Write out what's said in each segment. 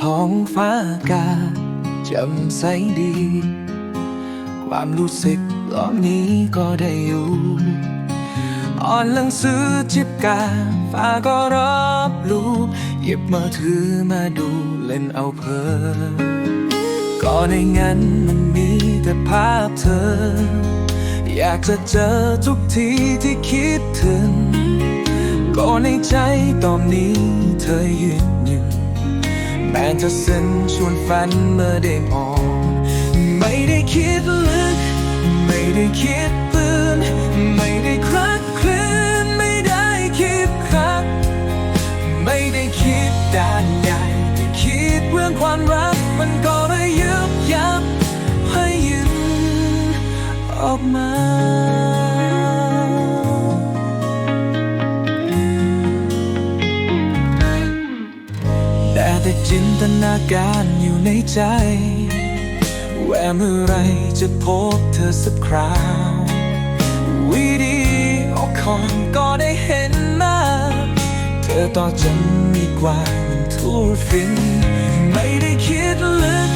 ท้องฟ้าอากาศจ่มใสดี ความรู้สึกเหล่านี้ก็ได้อยู่อ่อนหนังสือจิบกาฟ้าก็รับรู้หยิบมือถือมาดูเล่นเอาเพลินก็ในงั้นมันมีแต่ภาพเธอ อยากจะเจอทุกทีที่คิดถึงก็ในใจตอนนี้เธอยืนอยู่ แม้จะสิ้นชวนฝันเมื่อได้มอง ไม่ได้คิดลึก ไม่ได้คิดตื่นไม่ได้คลักคลื่นไม่ได้คิดคัก ไม่ได้คิดด้านใหญ่คิดเรื่องความรักมันก็เลยยึบยับให้ยืนออกมา จินตนาการอยู่ในใจแววเมื่อไรจะพบเธอสักคราววิดีโอคอนก็ได้เห็นหน้า เธอต่อจะมีกว่าทุกฟินไม่ได้คิดลึก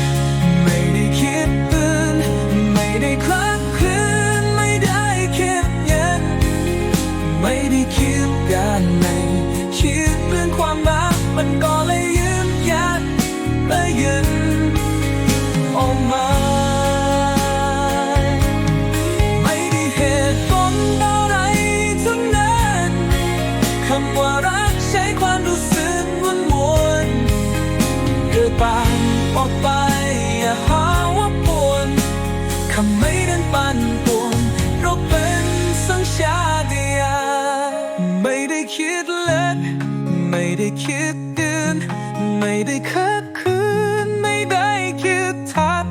ไม่ได้คิดเดือนไม่ได้คัดคืนไม่ได้คิดทัด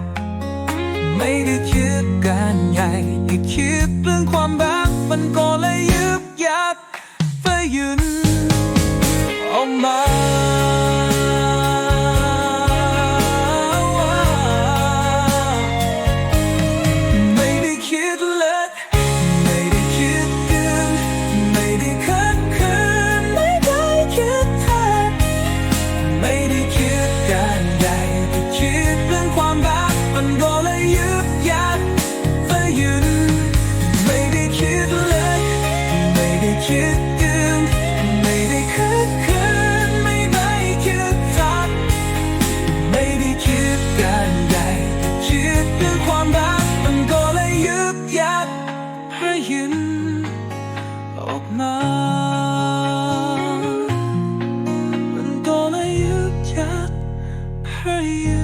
ไม่ได้คิดการใหญ่ไม่คิดเรื่องความรักมันก็เลยยึบยับไปยืน มามันก็ไม่หยุดยักให้ยื